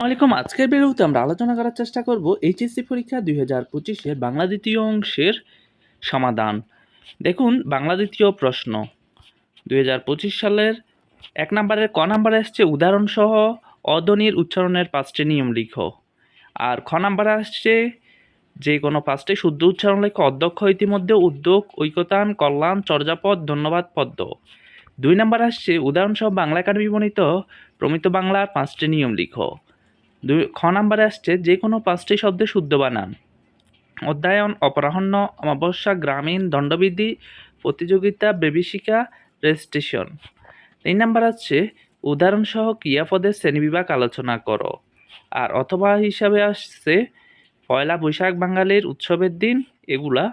আসসালামাইকুম আজকের ভিডিওতে আমরা আলোচনা করার চেষ্টা করব এইচএসসি পরীক্ষা দুই হাজার পঁচিশের বাংলা দ্বিতীয় অংশের সমাধান। দেখুন, বাংলা দ্বিতীয় প্রশ্ন। দুই হাজার পঁচিশ সালের এক নম্বরের ক নাম্বারে আসছে উদাহরণসহ অধ্বনির উচ্চারণের পাঁচটি নিয়ম লিখো। আর খ নাম্বারে আসছে যে কোনো পাঁচটি শুদ্ধ উচ্চারণ লেখো, অধ্যক্ষ ইতিমধ্যে উদ্যোগ, ঐকতান, কল্যাণ, চর্যাপদ, ধন্যবাদ পদ্ম দুই নাম্বার আসছে উদাহরণসহ বাংলা একাডেমি বর্ণিত প্রমিত বাংলার পাঁচটি নিয়ম লিখো। দুই, খ নাম্বারে আসছে যে কোনো পাঁচটি শব্দে শুদ্ধ বানান অধ্যায়ন, অপরাহ্ন, অমাবস্যা, গ্রামীণ, দণ্ডবিধি, প্রতিযোগিতা বেবিশিকা রেজিস্ট্রেশন। তিন নাম্বার আছে উদাহরণসহ ক্রিয়াপদের শ্রেণীবিভাগ আলোচনা করো। আর অথবা হিসাবে আসছে, পয়লা বৈশাখ বাঙালির উৎসবের দিন, এগুলা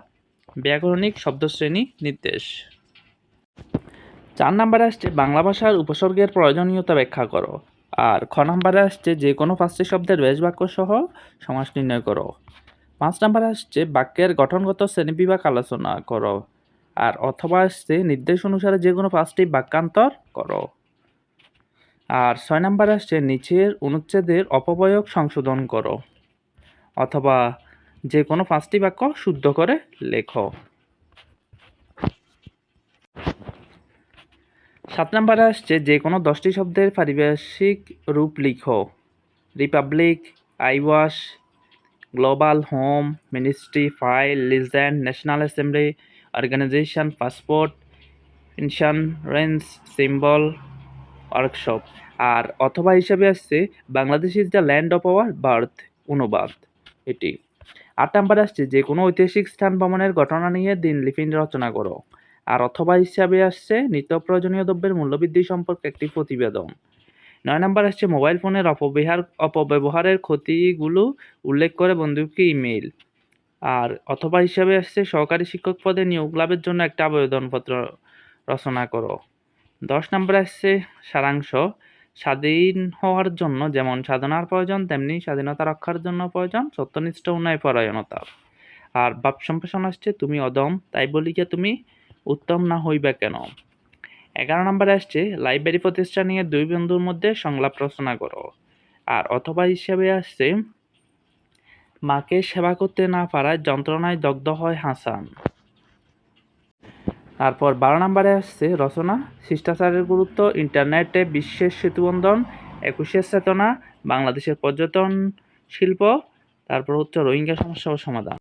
ব্যাকরণিক শব্দশ্রেণী নির্দেশ। চার নাম্বারে আসছে, বাংলা ভাষার উপসর্গের প্রয়োজনীয়তা ব্যাখ্যা করো। আর খ নাম্বারে আসছে যে কোনো পাঁচটি শব্দের বেশ বাক্য সহ সমাস নির্ণয় করো। পাঁচ নাম্বারে আসছে বাক্যের গঠনগত শ্রেণীবিভাগ আলোচনা করো আর অথবা আসছে নির্দেশ অনুসারে যে কোনো পাঁচটি বাক্যান্তর করো। আর ছয় নাম্বারে আসছে নিচের অনুচ্ছেদের অপবয়ক সংশোধন করো। অথবা যে কোনো পাঁচটি বাক্য শুদ্ধ করে লেখো। সাত নম্বরে আসছে, যে কোনো দশটি শব্দের পারিভাষিক রূপ লিখো। Republic eyewash global home ministry file legend national assembly organisation passport insurance symbol workshop আর অথবা হিসাবে আসছে, Bangladesh is the land of our birth অনুবাদ। এটি। আট নাম্বার আসছে, যে কোনো ঐতিহাসিক স্থান ভ্রমণের ঘটনা নিয়ে দিন দিনলিপি রচনা করো। আর অথবা হিসাবে আসছে নিত্য প্রয়োজনীয় দ্রব্যের মূল্যবৃদ্ধি সম্পর্কে একটি প্রতিবেদন। নয় নম্বর আসছে মোবাইল ফোনের অপব্যবহার অপব্যবহারের ক্ষতিগুলো উল্লেখ করে বন্ধুকে ইমেইল। আর অথবা হিসাবে আসছে সহকারী শিক্ষক পদে নিয়োগ লাভের জন্য একটা আবেদনপত্র রচনা করো। দশ নম্বর আসছে সারাংশ। স্বাধীন হওয়ার জন্য যেমন সাধনার প্রয়োজন, তেমনি স্বাধীনতা রক্ষার জন্য প্রয়োজন, সত্যনিষ্ঠ উন্নয় পরায়ণতা আর বাপ সম্প্রসারণ আসছে, তুমি অদম, তাই বলি যে তুমি উত্তম না হইবে কেন? এগারো নম্বরে আসছে, লাইব্রেরি প্রতিষ্ঠা নিয়ে দুই বন্ধুর মধ্যে সংলাপ রচনা করো। আর অথবা হিসেবে আসছে, মাকে সেবা করতে না পারায় যন্ত্রণায় দগ্ধ হয় হাসান। তারপর বারো নম্বরে আসছে রচনা, শিষ্টাচারের গুরুত্ব, ইন্টারনেটে বিশ্বের সেতুবন্ধন, একুশের চেতনা, বাংলাদেশের পর্যটন শিল্প, তারপর হচ্ছে রোহিঙ্গা সমস্যা ও সমাধান।